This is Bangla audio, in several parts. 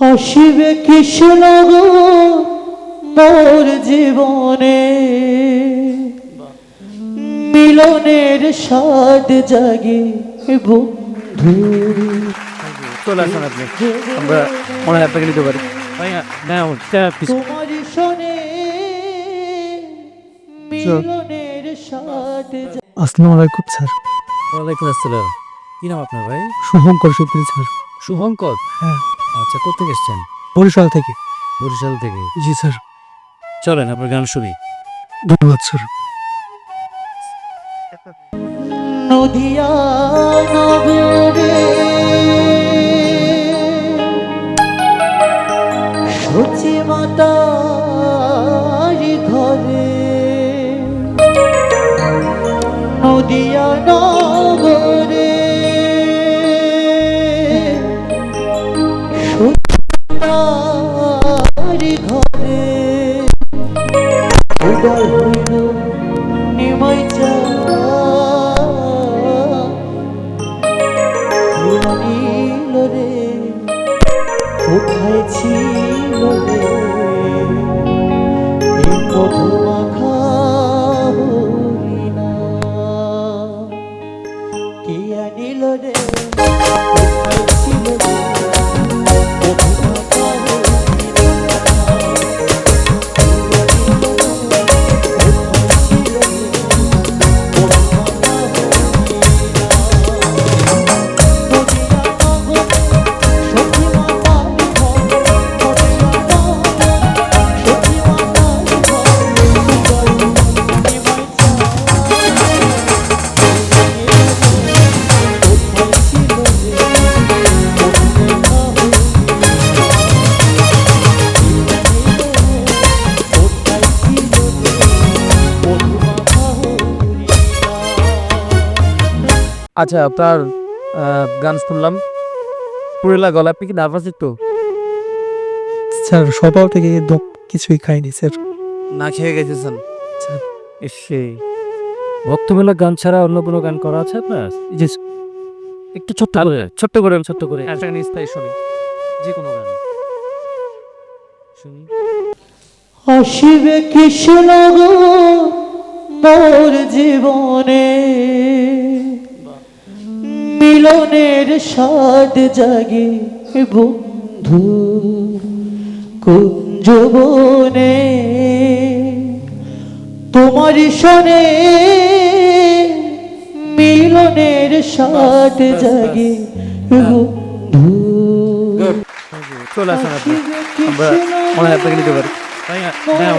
আসিবে কৃষ্ণ গো মোর জীবনে। মিলনের স্বাদ জাগে বন্ধু চলে আসুন আপনি আমরা মনে হয় আপনাকে নিতে পারি। ভাই তোমার শোনে মিলনের স্বাদ জাগে। আসসালামু আলাইকুম স্যার। ওয়ালাইকুম আসসালাম। কি নাম আপনার ভাই? শুভঙ্কর সুপ্রিয় স্যার। শুভঙ্কর? হ্যাঁ। আচ্ছা কোথেকে এসছেন? বরিশাল থেকে। বরিশাল থেকে? জি স্যার। চলেন আপনার গান শুনি। ধন্যবাদ স্যার। নদিয়া নগরে সচি মাতার কোথায় ছিল রে এই মধুমাখা হরিণা কে আনিল রে? আচ্ছা আপনার গান শুনলাম। পুরেলা গলা আপনি কি নার্ভাস একটু? স্যার সকাল থেকে একদম কিছুই খাইনি স্যার। না খেয়ে গেছেন? স্যার। এসে ভক্তমেলা গান ছাড়া অন্য কোনো গান করা আছে আপনার? একটু ছোট্ট করে ছোট্ট করে ছোট্ট করে। শুনি যে কোনো গান। শুনি। আসিবে কৃষ্ণ গো মোর জীবনে। মিলনের স্বাদ জাগে বন্ধু কুঞ্জবনে তোমার শোনে মিলনের স্বাদ জাগে বন্ধু। চলে আসুন আমরা মনে হয় আপনাকে নিতে পারি। ভাই হ্যাঁ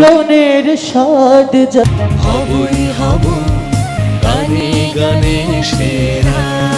মিলনের স্বাদ হবই হব গানে গানে সেরা।